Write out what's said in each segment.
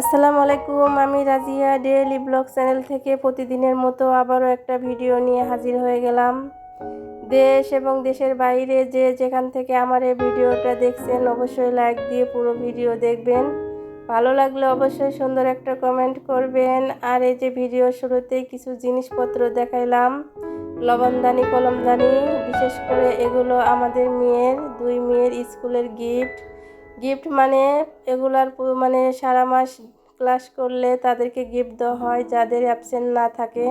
আসসালামু আলাইকুম, আমি রাজিয়া ডেইলি ব্লগ চ্যানেল থেকে প্রতিদিনের মতো আবারও একটা ভিডিও নিয়ে হাজির হয়ে গেলাম। দেশ এবং দেশের বাইরে যে যেখান থেকে আমার এই ভিডিওটা দেখছেন, অবশ্যই লাইক দিয়ে পুরো ভিডিও দেখবেন। ভালো লাগলে অবশ্যই সুন্দর একটা কমেন্ট করবেন। আর এই যে ভিডিও শুরুতেই কিছু জিনিসপত্র দেখাইলাম। লবণদানি কলমদানি বিশেষ করে এগুলো আমাদের মেয়ের, দুই মেয়ের স্কুলের গিফট গিফট মানে এগুলার মানে সারা মাস ক্লাস করলে তাদেরকে গিফট দেওয়া হয় যাদের অ্যাবসেন্ট না থাকে।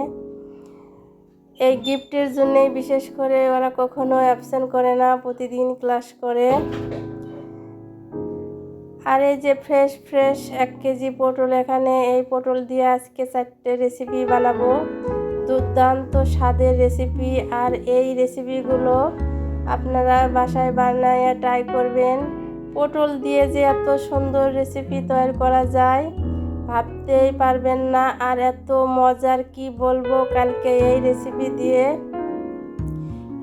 এই গিফটের জন্যেই বিশেষ করে ওরা কখনো অ্যাবসেন্ট করে না, প্রতিদিন ক্লাস করে। আর এই যে ফ্রেশ ফ্রেশ এক কেজি পটল এখানে, এই পটল দিয়ে আজকে চারটে রেসিপি বানাবো। দুর্দান্ত স্বাদের রেসিপি আর এই রেসিপিগুলো আপনারা বাসায় বানায় ট্রাই করবেন। পটল দিয়ে যে এত সুন্দর রেসিপি তৈরি করা যায়, ভাবতেই পারবেন না আর এত মজার কি বলব কালকে এই রেসিপি দিয়ে।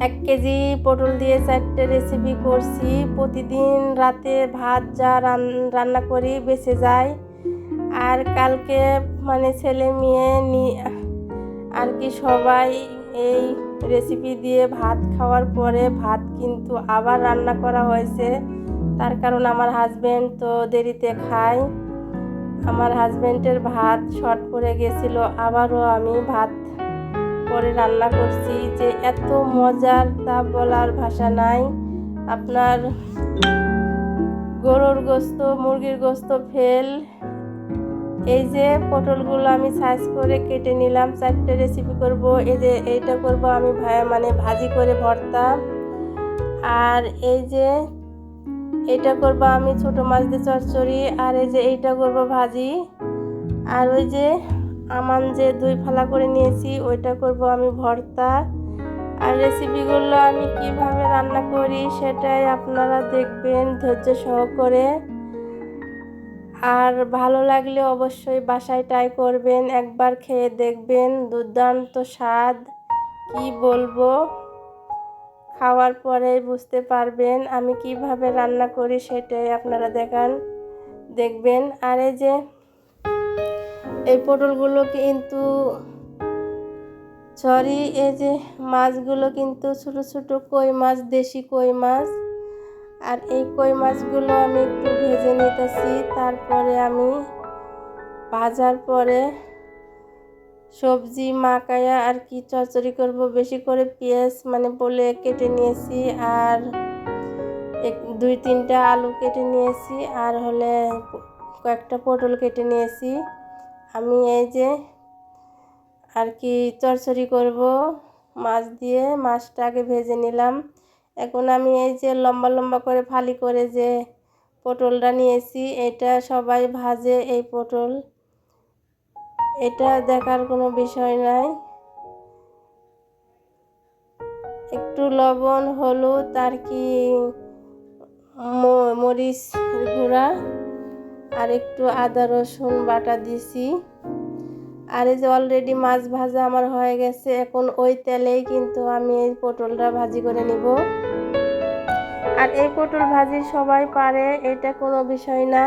এক কেজি পটল দিয়ে চারটে রেসিপি করছি, প্রতিদিন রাতে ভাত যা রান- রান্না করি বেঁচে যায়। আর কালকে মানে ছেলে মেয়ে আর কি সবাই এই রেসিপি দিয়ে ভাত খাওয়ার পরে ভাত কিন্তু আবার রান্না করা হয়েছে। তার কারণ আমার হাজব্যান্ড তো দেরিতে খায়। আমার হাজব্যান্ডের ভাত শর্ট পড়ে গেছিল, আবারও আমি ভাত পরে রান্না করছি যে এত মজার তা বলার ভাষা নাই। আপনার গরুর গোস্ত, মুরগির গোস্ত ফেল। এই যে পটলগুলো আমি সাইজ করে কেটে নিলাম, চারটে রেসিপি করব, এই যে এইটা করব আমি মানে ভাজি করে ভর্তা। আর এই যে এটা করব আমি ছোট মাছ দিয়ে চচ্চড়ি, আর এই যে এইটা করব ভাজি। আর ওই যে আমান যে দুই ফালা করে নিয়েছি, ওইটা করব আমি ভর্তা। আর রেসিপিগুলো আমি কীভাবে রান্না করি সেটাই আপনারা দেখবেন ধৈর্য সহকারে। আর ভালো লাগলে অবশ্যই বাসায় ট্রাই করবেন, একবার খেয়ে দেখবেন দুর্দান্ত স্বাদ, কি বলব? খাওয়ার পরেই বুঝতে পারবেন আমি কীভাবে রান্না করি সেটাই আপনারা দেখান, দেখবেন। আর এই যে, এই পটলগুলো কিন্তু সরি, এই যে মাছগুলো কিন্তু ছোট ছোট কই মাছ, দেশি কই মাছ। আর এই কই মাছগুলো আমি একটু ভেজে নিতেছি, তারপরে আমি ভাজার পরে সবজি, মাকায়া আর কি চচ্চড়ি করব, বেশি করে পেঁয়াজ মানে বলে কেটে নিয়েছি আর দুই, তিনটা আলু কেটে নিয়েছি আর হলে কয়েকটা পটল কেটে নিয়েছি। আমি এই যে আর কি চচ্চড়ি করব, মাছ দিয়ে মাছটা আগে ভেজে নিলাম। এখন আমি এই যে লম্বা লম্বা করে ফালি করে যে পটলটা নিয়েছি, এটা সবাই ভাজে এই পটল। এটা দেখার কোনো বিষয় নাই। একটু লবণ, হলুদ, আর কি মরিচ গুঁড়া, আর একটু আদা, রসুন বাটা দিছি। আর এই যে অলরেডি মাছ ভাজা আমার হয়ে গেছে, এখন ওই তেলেই কিন্তু আমি এই পটলটা ভাজি করে নিব। আর এই পটল ভাজি সবাই পারে, এটা কোনো বিষয় না।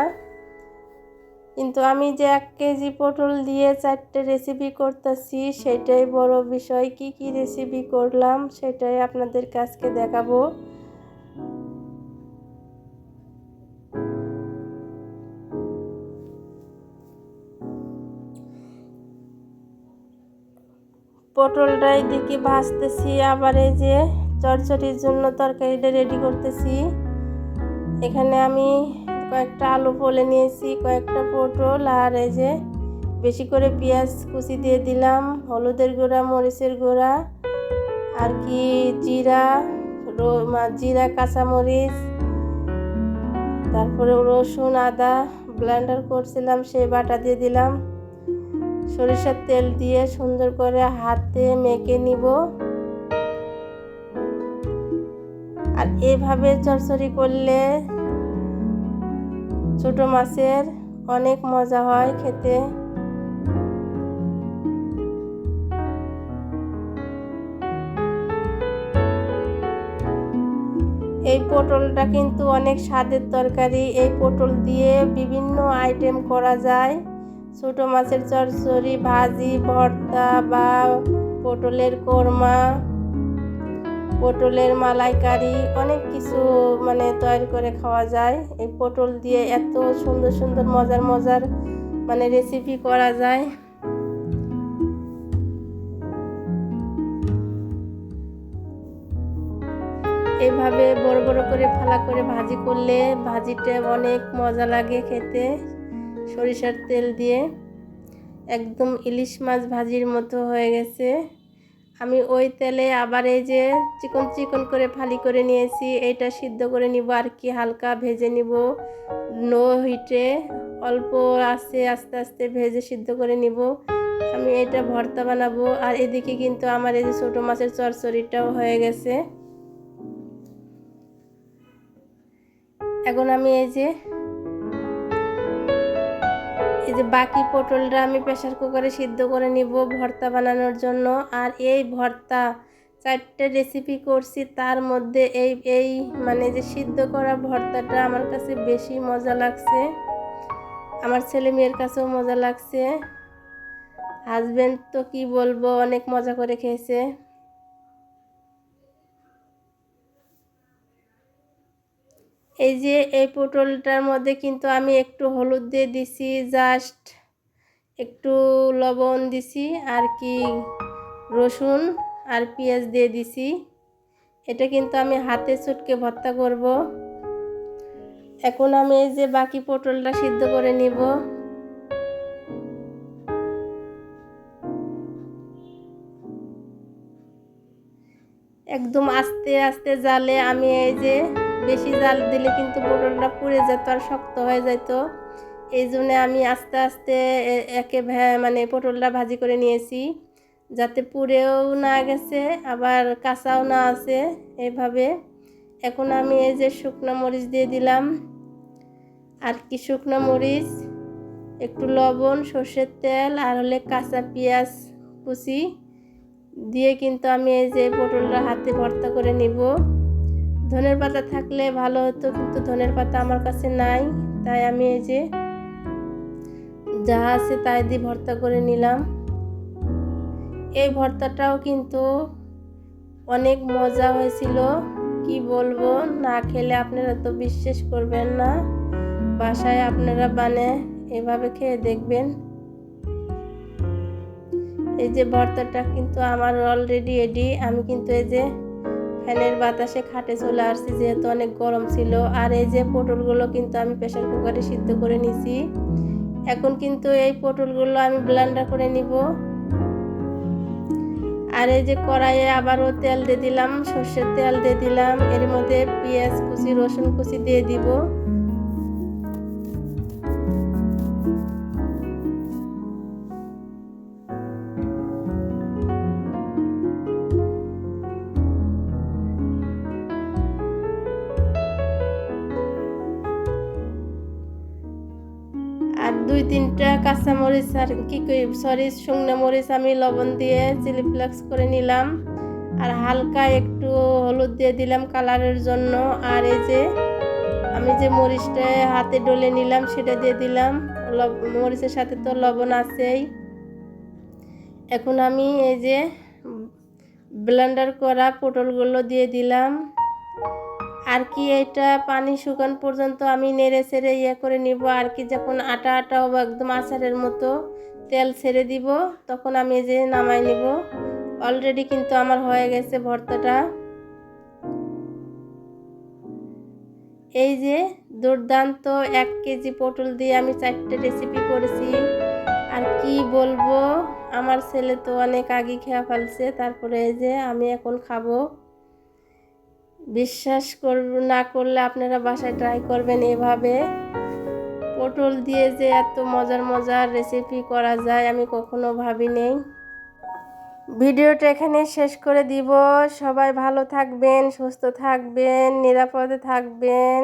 কিন্তু আমি যে এক কেজি পটল দিয়ে চারটে রেসিপি করতেছি, সেটাই বড় বিষয়। কি কি রেসিপি করলাম, সেটাই আপনাদের কাছকে দেখাবো। পটলটা এদিকে ভাজতেছি, আবার এই যে চটচটির জন্য তরকারিটা রেডি করতেছি। এখানে আমি কয়েকটা আলু পলে নিয়েছি, কয়েকটা পটল আর এই যে বেশি করে পেঁয়াজ কুচি দিয়ে দিলাম, হলুদের গুঁড়া, মরিচের গুঁড়া আর কি জিরা জিরা, কাঁচামরিচ, তারপরে রসুন, আদা ব্লেন্ডার করছিলাম, সেই বাটা দিয়ে দিলাম। সরিষার তেল দিয়ে সুন্দর করে হাতে মেখে নিব। আর এভাবে চরচড়ি করলে ছোট মাছের অনেক মজা হয় খেতে। এই পটলটা কিন্তু অনেক স্বাদের তরকারি। এই পটল দিয়ে বিভিন্ন আইটেম করা যায়। ছোটো মাছের চচ্চড়ি, ভাজি, ভর্তা বা পটলের কোরমা। পটলের মালাইকারি, অনেক কিছু মানে তৈরি করে খাওয়া যায়। এই পটল দিয়ে এত সুন্দর সুন্দর মজার মজার মানে রেসিপি করা যায়। এভাবে বড় বড় করে ফালা করে ভাজি করলে ভাজিটা অনেক মজা লাগে খেতে সরিষার তেল দিয়ে। একদম ইলিশ মাছ ভাজির মতো হয়ে গেছে। আমি ওই তেলে আবার এই যে চিকন চিকন করে ফালি করে নিয়েছি, এইটা সিদ্ধ করে নিব আর কি, হালকা ভেজে নিব। নো হিটে অল্প আস্তে আস্তে আস্তে ভেজে সিদ্ধ করে নিব। আমি এটা ভর্তা বানাবো আর এদিকে কিন্তু আমার এই যে ছোটো মাছের চরচড়িটাও হয়ে গেছে। এখন আমি এই যে এই যে বাকি পটলটা আমি প্রেশার কুকারে সিদ্ধ করে নিব ভর্তা বানানোর জন্য। আর এই ভর্তা চারটে রেসিপি করছি, তার মধ্যে এই এই মানে যে সিদ্ধ করা ভর্তাটা আমার কাছে বেশি মজা লাগছে। আমার ছেলে মেয়ের কাছেও মজা লাগছে। হাজব্যান্ড তো কি বলব, অনেক মজা করে খেয়েছে। এই যে এই পটলটার মধ্যে কিন্তু আমি একটু হলুদ দিয়ে দিছি জাস্ট একটু লবণ দিছি আর কি রসুন আর পেঁয়াজ দিয়ে দিছি। এটা কিন্তু আমি হাতে চটকে ভর্তা করব। এখন আমি এই যে বাকি পটলটা সিদ্ধ করে নিব। একদম আস্তে আস্তে জালে আমি এই যে বেশি জাল দিলে কিন্তু পটলটা পুড়ে যেত আর শক্ত হয়ে যেত এই জন্য আমি আস্তে আস্তে একে মানে পটলটা ভাজি করে নিয়েছি। যাতে পুড়েও না গেছে, আবার কাঁচাও না আছে এভাবে। এখন আমি এই যে শুকনো মরিচ দিয়ে দিলাম। আর কি শুকনো মরিচ, একটু লবণ, সর্ষের তেল আর হলে কাঁচা পেঁয়াজ কুচি দিয়ে কিন্তু আমি এই যে পটলটা হাতে ভর্তা করে নিব। ধনের পাতা থাকলে ভালো হতো, কিন্তু ধনের পাতা আমার কাছে নাই, তাই আমি এই যে যা আছে তাই দিয়ে ভর্তা করে নিলাম। এই ভর্তাটাও কিন্তু অনেক মজা হয়েছিল, কি বলব? না খেলে আপনারা তো বিশ্বাস করবেন না, বাসায় আপনারা বানে, এভাবে খেয়ে দেখবেন। এই যে ভর্তাটা কিন্তু আমার অলরেডি এডি আমি কিন্তু এই যে ফ্যানের বাতাসে খাটে চলে আসছি, যেহেতু অনেক গরম ছিল। আর এই যে পটলগুলো কিন্তু আমি প্রেশার কুকারে সিদ্ধ করে নিছি। এখন কিন্তু এই পটলগুলো আমি ব্লেন্ডার করে নিব। আর এই যে কড়াইয়ে আবারও তেল দিয়ে দিলাম, সর্ষের তেল দিয়ে দিলাম। এর মধ্যে পেঁয়াজ কুচি, রসুন কুচি দিয়ে দিব। দুই তিনটা কাঁচা মরিচ আর কি সরি শুকনো মরিচ আমি লবণ দিয়ে চিলি ফ্লেক্স করে নিলাম। আর হালকা একটু হলুদ দিয়ে দিলাম কালারের জন্য। আর এই যে আমি যে মরিচটা হাতে ডলে নিলাম সেটা দিয়ে দিলাম। মরিচের সাথে তো লবণ আছেই। এখন আমি এই যে ব্লেন্ডার করা পটলগুলো দিয়ে দিলাম। আর কি এটা পানি শুকান পর্যন্ত আমি নেড়ে ছেড়ে ইয়ে করে নিব। আর কি যখন আটা আটা হব একদম আচারের মতো তেল ছেড়ে দিব, তখন আমি যে নামাই নিব। অলরেডি কিন্তু আমার হয়ে গেছে ভর্তাটা। এই যে দুর্দান্ত এক কেজি পটল দিয়ে আমি চারটে রেসিপি করেছি। আর কি বলব, আমার ছেলে তো অনেক আগে খেয়া ফেলছে, তারপরে এই যে আমি এখন খাব। বিশ্বাস করব, না করলে আপনারা বাসায় ট্রাই করবেন এভাবে। পটল দিয়ে যে এত মজার মজার রেসিপি করা যায়, আমি কখনো ভাবি নেই ভিডিওটা এখানে শেষ করে দিব। সবাই ভালো থাকবেন, সুস্থ থাকবেন, নিরাপদে থাকবেন।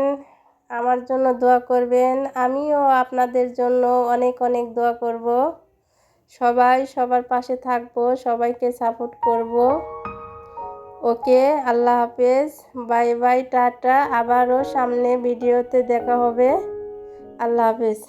আমার জন্য দোয়া করবেন। আমিও আপনাদের জন্য অনেক অনেক দোয়া করব। সবাই সবার পাশে থাকব, সবাইকে সাপোর্ট করব। ওকে আল্লাহ হাফেজ। Bye bye tata. আবারও সামনে ভিডিওতে দেখা হবে। আল্লাহ হাফেজ।